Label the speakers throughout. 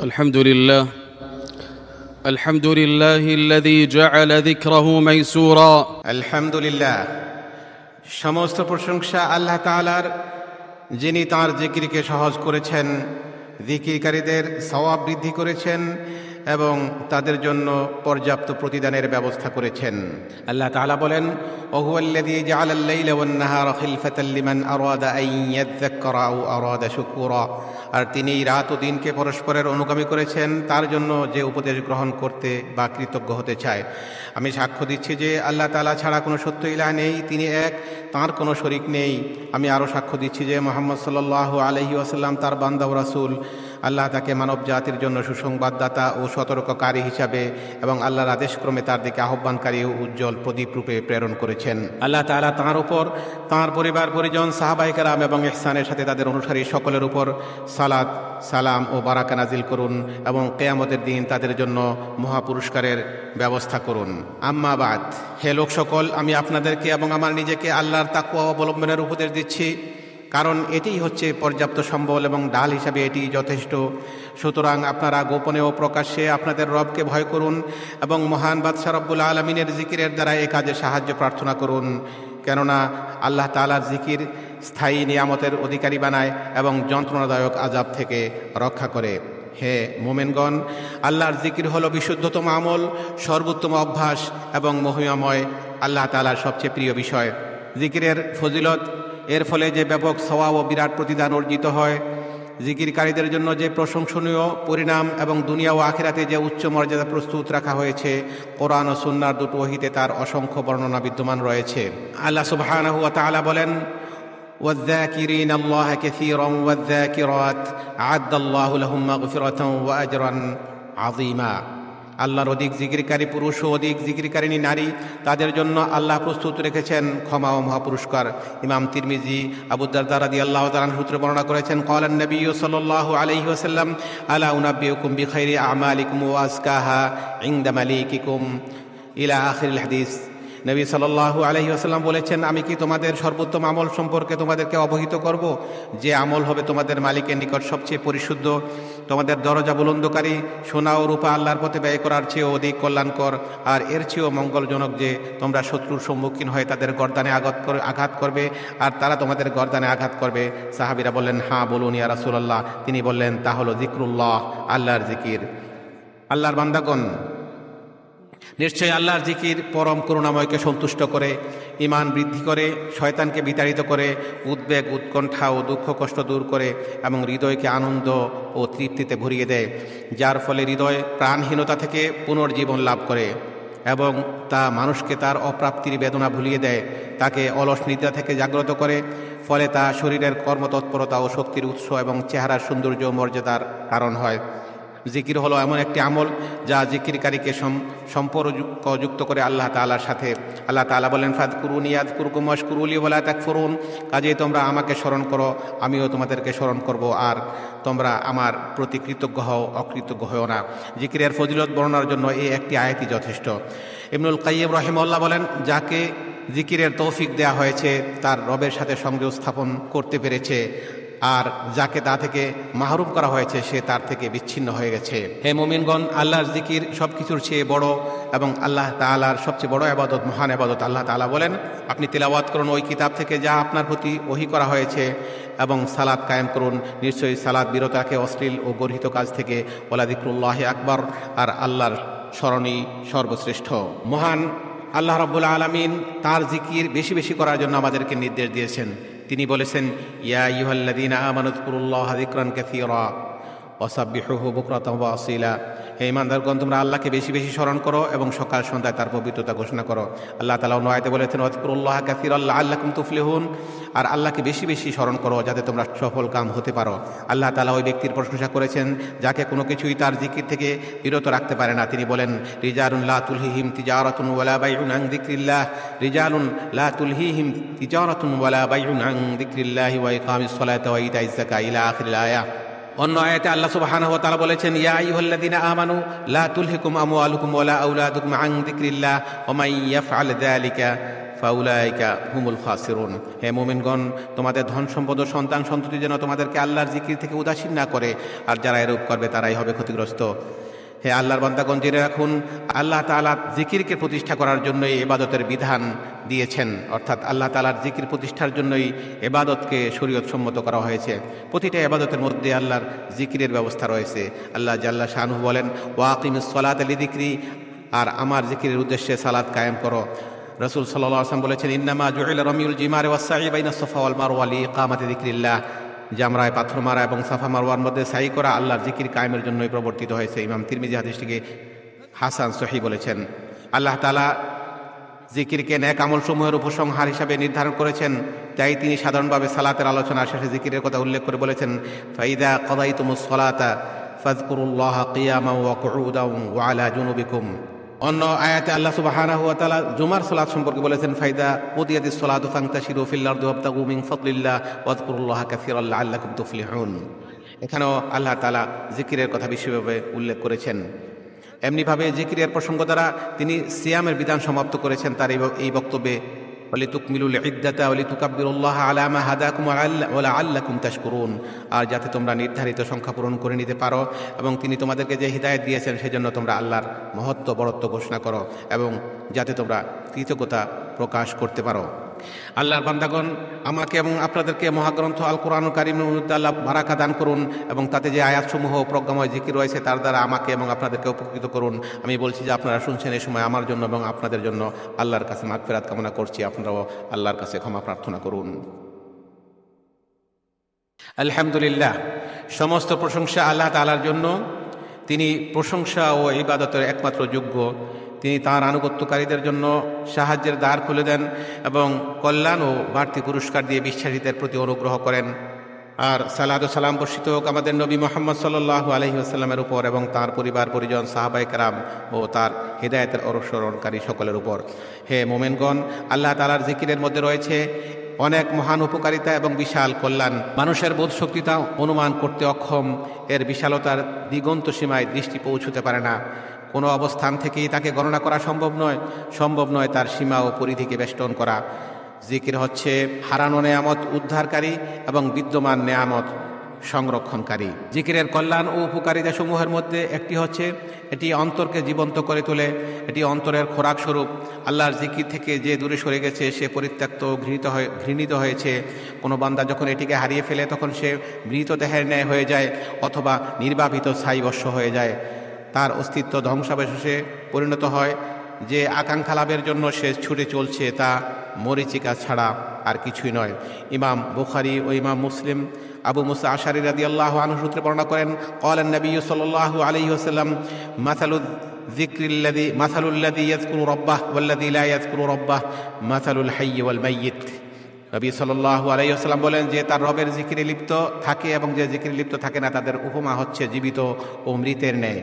Speaker 1: الحمد لله الحمد لله الذي جعل ذكره ميسورا
Speaker 2: আলহামদুলিল্লাহ সমস্ত প্রশংসা আল্লাহ তাআলার যিনি তাঁর জিকিরকে সহজ করেছেন জিকিরকারীদের সওয়াব বৃদ্ধি করেছেন এবং তাদের জন্য পর্যাপ্ত প্রতিদানের ব্যবস্থা করেছেন। আল্লাহ তাআলা বলেন, ওহুয়াল্লাযী জাআলাল লাইলা ওয়ান নাহারা খিলফাতাল লিমান আরাদা আন ইয়াযযাক্কারা আও আরাদা শুকুরা। আর তিনি রাত ও দিনকে পরস্পরের অনুগামী করেছেন, তার জন্য যে উপদেশ গ্রহণ করতে বা কৃতজ্ঞ হতে চায়। আমি সাক্ষ্য দিচ্ছি যে আল্লাহ তালা ছাড়া কোনো সত্য ইলাহ নেই, তিনি এক, তাঁর কোনো শরিক নেই। আমি আরও সাক্ষ্য দিচ্ছি যে মোহাম্মদ সাল্লাহ আলহি আসাল্লাম তার বান্দা রাসুল। আল্লাহ তাকে মানব জাতির জন্য সুসংবাদদাতা ও সতর্ককারী হিসাবে এবং আল্লাহর আদেশক্রমে তার দিকে আহ্বানকারী ও উজ্জ্বল প্রদীপ রূপে প্রেরণ করেছেন। আল্লাহ তালা তাঁর উপর, তাঁর পরিবার, পরিজন সাহাবাহিকারাম এবং ইহসানের সাথে তাদের অনুসারী সকলের উপর সালাত, সালাম ও বারাকা নাজিল করুন এবং কেয়ামতের দিন তাদের জন্য মহাপুরস্কারের ব্যবস্থা করুন। আম্মাবাদ হে লোক সকল আমি আপনাদেরকে এবং আমার নিজেকে আল্লাহর তাকুয়া অবলম্বনের উপদেশ দিচ্ছি। কারণ এটিই হচ্ছে পর্যাপ্ত সম্বল এবং ডাল হিসাবে এটি যথেষ্ট। সুতরাং আপনারা গোপনে ও প্রকাশ্যে আপনাদের রবকে ভয় করুন এবং মহান বাদশাহ রব্বুল আলমিনের জিকিরের দ্বারা এ কাজে সাহায্য প্রার্থনা করুন। কেননা আল্লাহ তালার জিকির স্থায়ী নিয়ামতের অধিকারী বানায় এবং যন্ত্রণাদায়ক আজাব থেকে রক্ষা করে। হে মোমেনগণ, আল্লাহর জিকির হলো বিশুদ্ধতম আমল, সর্বোত্তম অভ্যাস এবং মহিমাময় আল্লাহ তালার সবচেয়ে প্রিয় বিষয়। জিকিরের ফজিলত এর ফলে যে ব্যাপক সওয়াব ও বিরাট প্রতিদান অর্জিত হয় জিকিরকারীদের জন্য যে প্রশংসনীয় পরিণাম এবং দুনিয়া ও আখিরাতে যে উচ্চ মর্যাদা প্রস্তুত রাখা হয়েছে কোরআন ও সুন্নার দুটো ওহিতে তার অসংখ্য বর্ণনা বিদ্যমান রয়েছে আল্লাহ সুবহানাহু ওয়া তাআলা বলেন والذاكرين الله كثيرا والذاكرات أعد الله لهم مغفرة وأجرا عظيما আল্লাহর অধিক জিগিরকারী পুরুষ ও অধিক জিগিরকারিণী নারী, তাদের জন্য আল্লাহ প্রস্তুত রেখেছেন ক্ষমা ও মহাপুরস্কার। ইমাম তিরমিজি আবুদ্দারদারাদি আল্লাহ তালান সূত্রে বর্ণনা করেছেন কলান নবী সাল্লাহ আলহি ওসাল্লাম আলা বিখাই বিখাইরি আমালিকুম ও ইংদাম ইংদা কিকুম ইলা আখির হাদিস। নবী সাল্লাল্লাহু আলহি আসাল্লাম বলেছেন, আমি কি তোমাদের সর্বোত্তম আমল সম্পর্কে তোমাদেরকে অবহিত করব? যে আমল হবে তোমাদের মালিকের নিকট সবচেয়ে পরিশুদ্ধ, তোমাদের দরজা বুলন্দকারী, সোনা ও রূপা আল্লাহর পথে ব্যয় করার চেয়েও অধিক কল্যাণকর, আর এর চেয়েও মঙ্গলজনক যে তোমরা শত্রুর সম্মুখীন হয়ে তাদের গর্দানে আঘাত করে, আঘাত করবে, আর তারা তোমাদের গর্দানে আঘাত করবে। সাহাবিরা বললেন হ্যাঁ বলুন, ইয়া রাসূলুল্লাহ। তিনি বললেন, তা হলো জিক্রুল্লাহ, আল্লাহর জিকির। আল্লাহর বান্দাগণ নিশ্চয়ই আল্লাহর জিকির পরম করুণাময়কে সন্তুষ্ট করে ইমান বৃদ্ধি করে, শয়তানকে বিতাড়িত করে, উদ্বেগ, উৎকণ্ঠা ও দুঃখ কষ্ট দূর করে এবং হৃদয়কে আনন্দ ও তৃপ্তিতে ভরিয়ে দেয়, যার ফলে হৃদয় প্রাণহীনতা থেকে পুনর্জীবন লাভ করে এবং তা মানুষকে তার অপ্রাপ্তির বেদনা ভুলিয়ে দেয়, তাকে অলস নিদ্রা থেকে জাগ্রত করে, ফলে তা শরীরের কর্মতৎপরতা ও শক্তির উৎস এবং চেহারার সৌন্দর্য মর্যাদার কারণ হয়। জিকির হলো এমন একটি আমল যা জিকিরকারীকে সম্পর্কযুক্ত করে আল্লাহ তালার সাথে। আল্লাহ তালা বলেন ফাদ কুরুন ইয়াদ কুরকুমশ কুরুলি বলা তাক ফুরুন কাজেই তোমরা আমাকে স্মরণ করো, আমিও তোমাদেরকে স্মরণ করব, আর তোমরা আমার প্রতি কৃতজ্ঞ হও, অকৃতজ্ঞ হও না। জিকিরের ফজিলত বর্ণনার জন্য এই একটি আয়াতই যথেষ্ট। ইবনুল কাইম রহিমল্লাহ বলেন, যাকে জিকিরের তৌফিক দেয়া হয়েছে, তার রবের সাথে সংযোগ স্থাপন করতে পেরেছে। আর যাকে তা থেকে মাহরুম করা হয়েছে, সে তার থেকে বিচ্ছিন্ন হয়ে গেছে। হে মোমিনগণ, আল্লাহর জিকির সব কিছুর চেয়ে বড় এবং আল্লাহ তালার সবচেয়ে বড় আবাদত, মহান আবাদত আল্লাহ তালা বলেন, আপনি তিলাওয়াত করুন ওই কিতাব থেকে যা আপনার প্রতি ওহি করা হয়েছে এবং সালাদ কায়েম করুন। নিশ্চয়ই সালাদ বিরতাকে অশ্লীল ও গর্হিত কাজ থেকে ওলাদিকুল্লাহ আকবর আর আল্লাহর স্মরণী সর্বশ্রেষ্ঠ। মহান আল্লাহ রব্বুল আলমিন তার জিকির বেশি বেশি করার জন্য আমাদেরকে নির্দেশ দিয়েছেন। তিনি বলেছেন ইয়া ইউহাল্লাদিন আমানুদ্কুরুল্লাহ হাদিকরান কাসীরা। ওয়াসাব্বিহুহু বুকরাতাও ওয়া আসীলা। হে ইমানদারগণ তোমরা আল্লাহকে বেশি বেশি স্মরণ করো এবং সকাল সন্ধ্যায় তার পবিত্রতা ঘোষণা করো। আল্লাহ তাআলা অন্য আয়াতে বলেছেন ওয়াজকুরুল্লাহ কাসীরাল্লাহ আল্লাকুম তুফলিহুন। আর আল্লাহকে বেশি বেশি স্মরণ করো যাতে তোমরা সফল কাম হতে পারো। আল্লাহ তালা ওই ব্যক্তির প্রশংসা করেছেন, যাকে কোনো কিছুই তার জিকির থেকে বিরত রাখতে পারে না। তিনি বলেন, রিজালুন লা তুলহিহিম তিজারাতুন ওয়ালা বাইউন আন যিকরিল্লাহ। রিজালুন লা তুলহিহিম তিজারাতুন ওয়ালা বাইউন আন যিকরিল্লাহি ওয়া ইকামিস সালাতি ওয়া ইতাইজ যাকাত ইলা আখিরিল আয়াত অন্য আয়াতে আল্লাহ সুবাহ ওয়া তাআলা বলেছেন, ইয়া আইয়ুহাল্লাযীনা আমানু লা তুলহিকুম আমওয়ালুকুম ওয়ালা আওলাদুকুম আন যিকরিল্লাহ ওয়া মান ইয়াফআল যালিকা ফাউলাইকা হুমুল খাসিরুন। হে মোমিনগণ, তোমাদের ধন সম্পদ ও সন্তান সন্ততি যেন তোমাদেরকে আল্লাহর জিকির থেকে উদাসীন না করে, আর যারা এরূপ করবে তারাই হবে ক্ষতিগ্রস্ত। হে আল্লাহর বান্দাগণ, জেনে রাখুন, আল্লাহ তালা জিকিরকে প্রতিষ্ঠা করার জন্যই এবাদতের বিধান দিয়েছেন। অর্থাৎ আল্লাহ তালার জিকির প্রতিষ্ঠার জন্যই এবাদতকে শরীয়ত সম্মত করা হয়েছে। প্রতিটা এবাদতের মধ্যে আল্লাহর জিকিরের ব্যবস্থা রয়েছে। আল্লাহ জাল্লা শাহনু বলেন ওয়াকিম সলাত আলী দিক্রি আর আমার জিকিরের উদ্দেশ্যে সালাদ কায়েম করো। রসুল সাল্লাহ আসলাম বলেছেন, ইন্নামা জুহিল রমিউল জিমার ওয়াসাই বাইনা সফা ওয়াল মারওয়া লি কামাতে দিক্রিল্লাহ জামরায় পাথর মারা এবং সাফা মারওয়ার মধ্যে সাই করা আল্লাহর জিকির কায়েমের জন্যই প্রবর্তিত হয়েছে। ইমাম তিরমিজি হাদিসটিকে হাসান সহি বলেছেন। আল্লাহ তালা জিকিরকে ন্যাক আমলসমূহের উপসংহার হিসাবে নির্ধারণ করেছেন। তাই তিনি সাধারণভাবে সালাতের আলোচনা শেষে জিকিরের কথা উল্লেখ করে বলেছেন, ফাইদা কদাই তুমুস সলাতা ফাজকুরুল্লাহ কিয়ামা ওয়া কুউদা ওয়া আলা জুনুবিকুম। অন্য আয়াতে আল্লাহ সুবাহানা হুয়া তালা জুমার সোলাদ সম্পর্কে বলেছেন, ফাইদা কুদিয়াতিস সালাতু ফান্তাশিরু দুহাবতা উমিং ওয়াবতাগু মিন ফাদলিল্লাহ আল্লাহ আল্লাহ তুফলিহুন। এখানেও আল্লাহ তালা জিকিরের কথা বিশেষভাবে উল্লেখ করেছেন। এমনিভাবে জিকিরের প্রসঙ্গ দ্বারা তিনি সিয়ামের বিধান সমাপ্ত করেছেন তার এই বক্তব্যে। আর যাতে তোমরা নির্ধারিত সংখ্যা পূরণ করে নিতে পারো এবং তিনি তোমাদেরকে যে হৃদায়ত দিয়েছেন সেজন্য তোমরা আল্লাহর মহত্ব বরত্ব ঘোষণা করো এবং যাতে তোমরা কৃতজ্ঞতা প্রকাশ করতে পারো। আল্লাহর বান্দাগণ, আমাকে এবং আপনাদেরকে মহাগ্রন্থ আল কোরআন কারিমের মধ্যে বারাকা দান করুন এবং তাতে যে আয়াতসমূহ প্রজ্ঞাময় জিকির রয়েছে তার দ্বারা আমাকে এবং আপনাদেরকে উপকৃত করুন। আমি বলছি যে আপনারা শুনছেন এই সময় আমার জন্য এবং আপনাদের জন্য আল্লাহর কাছে মাগফেরাত কামনা করছি। আপনারাও আল্লাহর কাছে ক্ষমা প্রার্থনা করুন। আলহামদুলিল্লাহ, সমস্ত প্রশংসা আল্লাহ তালার জন্য। তিনি প্রশংসা ও ইবাদতের একমাত্র যোগ্য। তিনি তাঁর আনুগত্যকারীদের জন্য সাহায্যের দ্বার খুলে দেন এবং কল্যাণ ও বাড়তি পুরস্কার দিয়ে বিশ্বাসীদের প্রতি অনুগ্রহ করেন। আর সালাদ সালাম বর্ষিত হোক আমাদের নবী মোহাম্মদ সাল্লাহ আলহি আসাল্লামের উপর এবং তার পরিবার, পরিজন সাহাবাই কারাম ও তার হৃদায়তের অনুসরণকারী সকলের উপর। হে মোমেনগণ, আল্লাহ তালার জিকিরের মধ্যে রয়েছে অনেক মহান উপকারিতা এবং বিশাল কল্যাণ। মানুষের বোধ শক্তিতা অনুমান করতে অক্ষম। এর বিশালতার দিগন্ত সীমায় দৃষ্টি পৌঁছতে পারে না। কোনো অবস্থান থেকেই তাকে গণনা করা সম্ভব নয়। সম্ভব নয় তার সীমা ও পরিধিকে বেষ্টন করা। জিকির হচ্ছে হারানো নেয়ামত উদ্ধারকারী এবং বিদ্যমান নেয়ামত সংরক্ষণকারী। জিকিরের কল্যাণ ও উপকারিতা সমূহের মধ্যে একটি হচ্ছে, এটি অন্তরকে জীবন্ত করে তোলে। এটি অন্তরের খোরাক স্বরূপ। আল্লাহর জিকির থেকে যে দূরে সরে গেছে, সে পরিত্যক্ত ঘৃণিত হয়ে, ঘৃণিত হয়েছে। কোনো বান্দা যখন এটিকে হারিয়ে ফেলে, তখন সে মৃতদেহের ন্যায় হয়ে যায় অথবা নির্বাপিত ছাইবস্য হয়ে যায়। তার অস্তিত্ব ধ্বংসাবশেষে পরিণত হয়। যে আকাঙ্ক্ষা লাভের জন্য সে ছুটে চলছে তা মরিচিকা ছাড়া আর কিছুই নয়। ইমাম বুখারি ও ইমাম মুসলিম আবু মুসা আশারি রাদি আল্লাহ আনুসূত্রে বর্ণনা করেন কলেন নবী সাল্লাহ আলী ওসাল্লাম মাসালুদ জিক্রিল্লাদি মাসালুল্লাদি ইয়াজকুরু রব্বাহ ওয়াল্লাদি লা রব্বাহ, মাসালুল হাইয়্য ওয়াল মাইয়িত। নবী সাল্লাল্লাহু আলাইহি ওয়াসাল্লাম বলেন যে তার রবের জিকিরে লিপ্ত থাকে এবং যে জিকিরে লিপ্ত থাকে না তাদের উপমা হচ্ছে জীবিত ও মৃতের ন্যায়।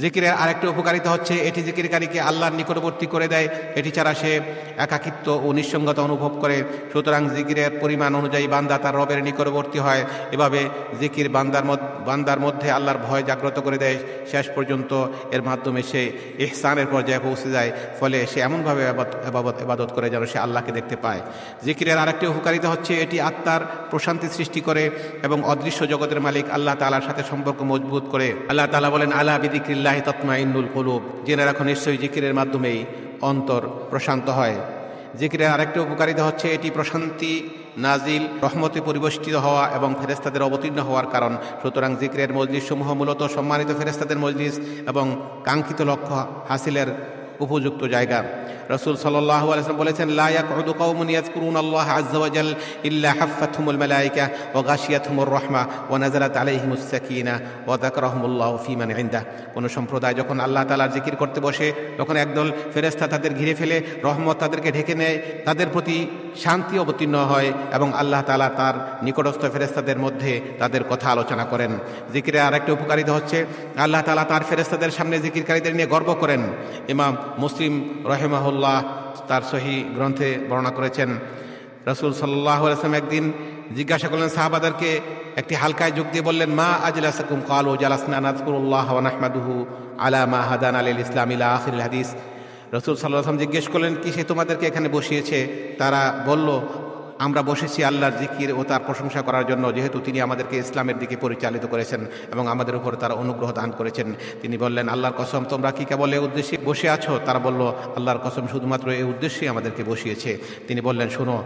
Speaker 2: জিকিরের আরেকটি উপকারিতা হচ্ছে, এটি জিকিরকারীকে আল্লাহর নিকটবর্তী করে দেয়। এটি ছাড়া সে একাকিত্ব ও নিঃসঙ্গতা অনুভব করে। সুতরাং জিকিরের পরিমাণ অনুযায়ী বান্দা তার রবের নিকটবর্তী হয়। এভাবে জিকির বান্দার বান্দার মধ্যে আল্লাহর ভয় জাগ্রত করে দেয়। শেষ পর্যন্ত এর মাধ্যমে সে ইহসানের পর্যায়ে পৌঁছে যায়। ফলে সে এমনভাবে এবাদত করে যেন সে আল্লাহকে দেখতে পায়। জিকিরের আরেকটি উপকারিতা হচ্ছে, এটি আত্মার প্রশান্তি সৃষ্টি করে এবং অদৃশ্য জগতের মালিক আল্লাহ তালার সাথে সম্পর্ক মজবুত করে। আল্লাহ তালা বলেন আল্লাহ বিদিক্রিল্লাহ। তৎমা ইন্নুল কলুব। জেনে রাখো নিশ্চয়ই জিকিরের মাধ্যমেই অন্তর প্রশান্ত হয়। জিকিরের আরেকটি উপকারিতা হচ্ছে এটি প্রশান্তি, নাজিল, রহমতে পরিবেষ্টিত হওয়া এবং ফেরেস্তাদের অবতীর্ণ হওয়ার কারণ। সুতরাং জিক্রের মজলিস সমূহ মূলত সম্মানিত ফেরেস্তাদের মজলিস এবং কাঙ্ক্ষিত লক্ষ্য হাসিলের উপযুক্ত জায়গা। রসুল সাল্লাহ আলসালাম বলেছেন লায়াক উদু কৌমুন ইয়াজকুরুন আল্লাহ আজ্জাওয়াজাল ইল্লা হাফাতহুমুল মালাইকা ও গাশিয়াতহুমুর রহমা ও নাজারাত আলাইহিমুস সাকিনা ও যাকরাহুমুল্লাহ ফিমান ইনদা কোনো সম্প্রদায় যখন আল্লাহ তাআলার জিকির করতে বসে, তখন একদল ফেরেশতা তাদের ঘিরে ফেলে, রহমত তাদেরকে ঢেকে নেয়, তাদের প্রতি শান্তি অবতীর্ণ হয় এবং আল্লাহ তালা তার নিকটস্থ ফেরেশতাদের মধ্যে তাদের কথা আলোচনা করেন। জিকিরের আরেকটি উপকারিতা হচ্ছে, আল্লাহ তালা তার ফেরেশতাদের সামনে জিকিরকারীদের নিয়ে গর্ব করেন। ইমাম মুসলিম রহেমাহুল্লাহ তার সহি গ্রন্থে বর্ণনা করেছেন। রসুল সাল্লাহ একদিন জিজ্ঞাসা করলেন সাহাবাদারকে একটি হালকায় যোগ দিয়ে বললেন, মা আজলাসকুম? কালু জালাসনা নাজকুরুল্লাহ ওয়ানাহমাদুহু আলা মা হাদান আল ইসলাম ইলা আখির হাদিস। রসুল সাল্লাহ আসলাম জিজ্ঞেস করলেন কি সে তোমাদেরকে এখানে বসিয়েছে? তারা বলল আমরা বসেছি আল্লাহর জিকির ও তার প্রশংসা করার জন্য, যেহেতু তিনি আমাদেরকে ইসলামের দিকে পরিচালিত করেছেন এবং আমাদের উপর তার অনুগ্রহ দান করেছেন। তিনি বললেন, আল্লাহর কসম, তোমরা কি কেবল এই উদ্দেশ্যে বসে আছো? তারা বলল, আল্লাহর কসম শুধুমাত্র এই উদ্দেশ্যেই আমাদেরকে বসিয়েছে। তিনি বললেন, শোনো,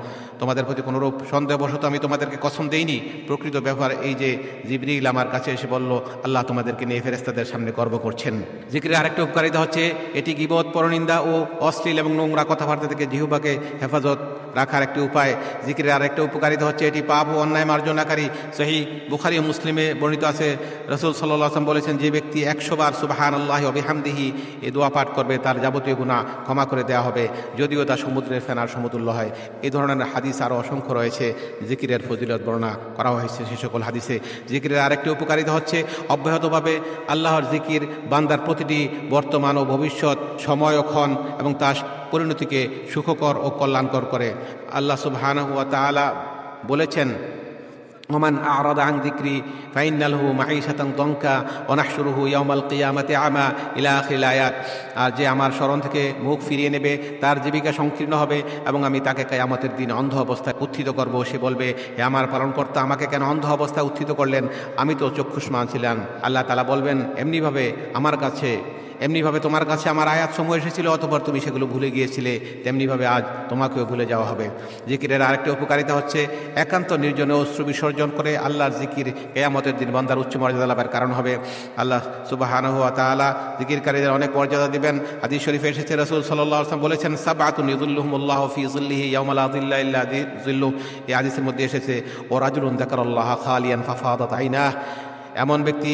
Speaker 2: তোমাদের প্রতি কোনোরূপ সন্দেহবশত আমি তোমাদেরকে কসম দেইনি। প্রকৃত ব্যবহার এই যে জিবরিল আমার কাছে এসে বলল, আল্লাহ তোমাদেরকে নিয়ে ফেরেস্তাদের সামনে গর্ব করছেন। জিকিরের আরেকটা উপকারিতা হচ্ছে, এটি গিবত, পরনিন্দা ও অশ্লীল এবং নোংরা কথাবার্তা থেকে জিহুবাকে হেফাজত রাখার একটি উপায়। জিকিরের আরেকটা উপকারিতা হচ্ছে এটি পাপ ও অন্যায় মার্জনাকারী। সেই বুখারি মুসলিমে বর্ণিত আছে, রসুল সাল্লাহ আসলাম বলেছেন, যে ব্যক্তি একশো বার সুবাহান আল্লাহ অবিহামদিহি এ দোয়া পাঠ করবে, তার যাবতীয় গুণা ক্ষমা করে দেওয়া হবে, যদিও তা সমুদ্রের ফেনার সমতুল্য হয়। এই ধরনের হাদিস আরও অসংখ্য রয়েছে, জিকিরের ফজিলত বর্ণনা করা হয়েছে সে সকল হাদিসে। জিকিরের আরেকটি উপকারিতা হচ্ছে, অব্যাহতভাবে আল্লাহর জিকির বান্দার প্রতিটি বর্তমান ও ভবিষ্যৎ, সময় ও ক্ষণ এবং তার পরিণতিকে সুখকর ও কল্যাণকর করে। আল্লাহ সুবহানাহু ওয়া তাআলা বলেছেন, ওমান আরাদ আং দিক্রি ফাইনালহু মাইশাতাং দঙ্কা অনাহসুরুহু ইয়ামাল কিয়ামাতে আমা ইলা আখিল আর যে আমার স্মরণ থেকে মুখ ফিরিয়ে নেবে, তার জীবিকা সংকীর্ণ হবে এবং আমি তাকে কেয়ামতের দিন অন্ধ অবস্থায় উত্থিত করব। সে বলবে, হে আমার পালনকর্তা, আমাকে কেন অন্ধ অবস্থায় উত্থিত করলেন? আমি তো চক্ষুষ্মান ছিলাম। আল্লাহ তালা বলবেন, এমনিভাবে আমার কাছে এমনিভাবে তোমার কাছে আমার আয়াত সময় এসেছিল, অতপর তুমি সেগুলো ভুলে গিয়েছিলে, তেমনিভাবে আজ তোমাকেও ভুলে যাওয়া হবে। জিকিরের আরেকটি উপকারিতা হচ্ছে একান্ত নির্জনে অশ্রু বিসর্জন করে আল্লাহর জিকির কেয়ামতের দিন বন্দার উচ্চ মর্যাদা লাভের কারণ হবে। আল্লাহ সুবাহানহু তালা জিকিরকারীদের অনেক মর্যাদা দিবেন। হাদিস শরীফে এসেছে, রসুল সাল্লাহ আসলাম বলেছেন সাব আতুন ইদুল্লুহমুল্লাহ ফি জুল্লিহি ইয়ামাল আদিল্লা জিল্লু এই হাদিসের মধ্যে এসেছে, ও রাজুলুন দেখার আল্লাহ খালিয়ান ফাফাদাত আইনা এমন ব্যক্তি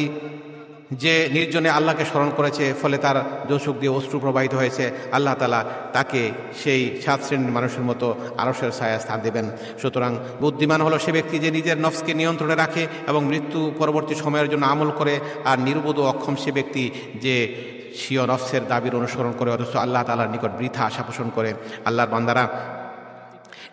Speaker 2: যে নির্জনে আল্লাহকে স্মরণ করেছে, ফলে তার দোষক দিয়ে অশ্রু প্রবাহিত হয়েছে, আল্লাহ তালা তাকে সেই সাত শ্রেণির মানুষের মতো আরসের ছায়া স্থান দেবেন। সুতরাং বুদ্ধিমান হলো সে ব্যক্তি যে নিজের নফসকে নিয়ন্ত্রণে রাখে এবং মৃত্যু পরবর্তী সময়ের জন্য আমল করে, আর নির্বোধ অক্ষম সে ব্যক্তি যে স্বীয় নফসের দাবির অনুসরণ করে, অথচ আল্লাহ তালার নিকট বৃথা আশা পোষণ করে। আল্লাহর বান্দারা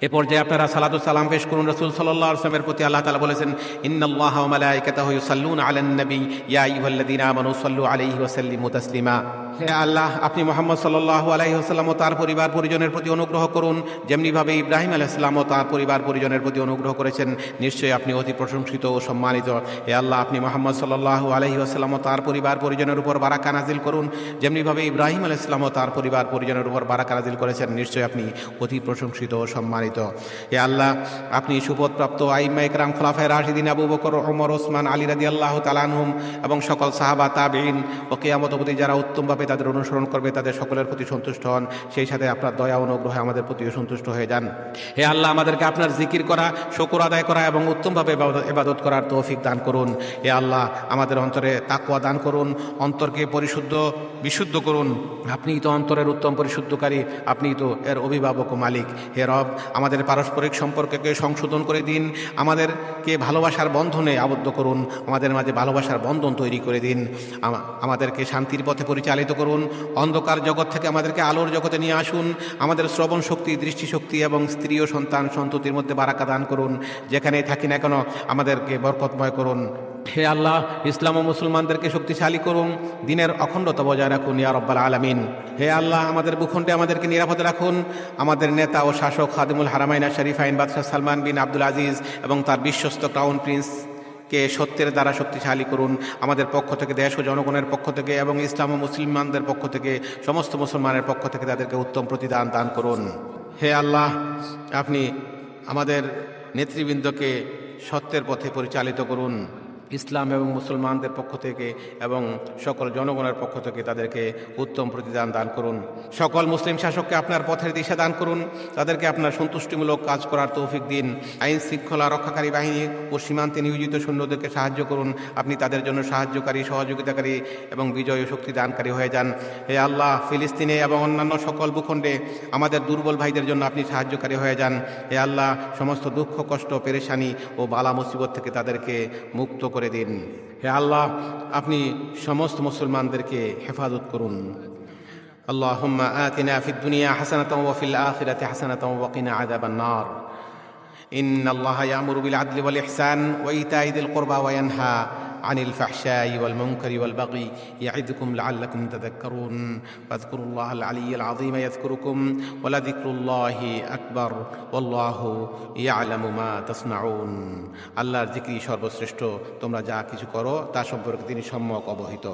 Speaker 2: এ পর্যায়ে আপনারা সালাতু সালাম পেশ করুন। রসুল সাল্লাহ আসলামের প্রতি আল্লাহ তালা বলেছেন, ইন্নাল্লাহ মালাইকাতাহু ইউসাল্লুন আলান নবী। ইয়া আইয়ুহাল্লাযীনা আমানু সাল্লু আলাইহি ওয়া সাল্লিমু তাসলিমা। হে আল্লাহ, আপনি মোহাম্মদ সাল্লাহ আলাইহি ওয়াসাল্লাম ও তার পরিবার পরিজনের প্রতি অনুগ্রহ করুন। যেমনিভাবে ইব্রাহিম আলাইহিসসালাম ও তার পরিবার পরিজনের প্রতি অনুগ্রহ করেছেন, নিশ্চয়ই আপনি অতি প্রশংসিত ও সম্মানিত। হে আল্লাহ, আপনি মোহাম্মদ সাল্লাহ আলাইহি ওয়াসাল্লাম ও তার পরিবার পরিজনের উপর বারাকা নাজিল করুন। যেমনিভাবে ইব্রাহিম আলাইহিসসালাম ও তার পরিবার পরিজনের উপর বারাকা নাজিল করেছেন, নিশ্চয়ই আপনি অতি প্রশংসিত ও সম্মানিত। হে আল্লাহ, আপনি সুপদপ্রাপ্ত আইম্মা ইকরাম খোলাফায় রাশিদিন আবু বকর ওমর ওসমান, আলী রাদি আল্লাহ তালানহুম এবং সকল সাহাবা তাবিন ও কেয়ামত অবধি যারা উত্তমভাবে তাদের অনুসরণ করবে, তাদের সকলের প্রতি সন্তুষ্ট হন। সেই সাথে আপনার দয়া অনুগ্রহে আমাদের প্রতিও সন্তুষ্ট হয়ে যান। হে আল্লাহ, আমাদেরকে আপনার জিকির করা, শকুর আদায় করা এবং উত্তমভাবে এবাদত করার তৌফিক দান করুন। হে আল্লাহ, আমাদের অন্তরে তাকুয়া দান করুন, অন্তরকে পরিশুদ্ধ, বিশুদ্ধ করুন। আপনিই তো অন্তরের উত্তম পরিশুদ্ধকারী আপনিই তো এর অভিভাবক ও মালিক। হে রব আমাদের পারস্পরিক সম্পর্ককে সংশোধন করে দিন, আমাদেরকে ভালোবাসার বন্ধনে আবদ্ধ করুন, আমাদের মাঝে ভালোবাসার বন্ধন তৈরি করে দিন আমাদেরকে শান্তির পথে পরিচালিত করুন, অন্ধকার জগৎ থেকে আমাদেরকে আলোর জগতে নিয়ে আসুন, আমাদের শ্রবণ শক্তি, দৃষ্টিশক্তি এবং স্ত্রী ও সন্তান সন্ততির মধ্যে বারাকা দান করুন যেখানেই থাকি না কেন আমাদেরকে বরকতময় করুন। হে আল্লাহ, ইসলাম ও মুসলমানদেরকে শক্তিশালী করুন, দিনের অখণ্ডতা বজায় রাখুন, ইয়া রব্বাল আলামিন। হে আল্লাহ, আমাদের ভূখণ্ডে আমাদেরকে নিরাপদে রাখুন, আমাদের নেতা ও শাসক খাদিমুল হারামাইনা শরীফাইন বাদশাহ সালমান বিন আব্দুল আজিজ এবং তার বিশ্বস্ত ক্রাউন প্রিন্স কে সত্যের দ্বারা শক্তিশালী করুন। আমাদের পক্ষ থেকে, দেশ ও জনগণের পক্ষ থেকে এবং ইসলাম ও মুসলমানদের পক্ষ থেকে, সমস্ত মুসলমানের পক্ষ থেকে তাদেরকে উত্তম প্রতিদান দান করুন। হে আল্লাহ, আপনি আমাদের নেতৃবৃন্দকে সত্যের পথে পরিচালিত করুন। ইসলাম এবং মুসলমানদের পক্ষ থেকে এবং সকল জনগণের পক্ষ থেকে তাদেরকে উত্তম প্রতিদান দান করুন। সকল মুসলিম শাসককে আপনার পথের দিশা দান করুন। তাদেরকে আপনার সন্তুষ্টিমূলক কাজ করার তৌফিক দিন। আইন শৃঙ্খলা রক্ষাকারী বাহিনী ও সীমান্তে নিয়োজিত সৈন্যদেরকে সাহায্য করুন। আপনি তাদের জন্য সাহায্যকারী, সহযোগিতাকারী এবং বিজয় শক্তি দানকারী হয়ে যান। হে আল্লাহ, ফিলিস্তিনে এবং অন্যান্য সকল ভূখণ্ডে আমাদের দুর্বল ভাইদের জন্য আপনি সাহায্যকারী হয়ে যান। হে আল্লাহ, সমস্ত দুঃখ, কষ্ট, পেরেশানি ও বালা মুসিবত থেকে তাদেরকে মুক্ত করে দিন হে আল্লাহ আপনি সমস্ত মুসলমানদেরকে হেফাজত করুন اللهم آتنا في الدنيا حسنة وفي الآخرة حسنة وقنا عذاب النار إن الله يأمر بالعدل والإحسان وإيتاء ذي القربى وينهى عن الفحشاء والمنكر والبغي يعظكم لعلكم تذكرون فاذكروا الله العلي العظيم يذكركم ولذكر الله أكبر والله يعلم ما تصنعون আল্লাহর জিক্রি সর্বশ্রেষ্ঠ তোমরা যা কিছু করো তা সম্পর্কে তিনি সম্যক অবহিত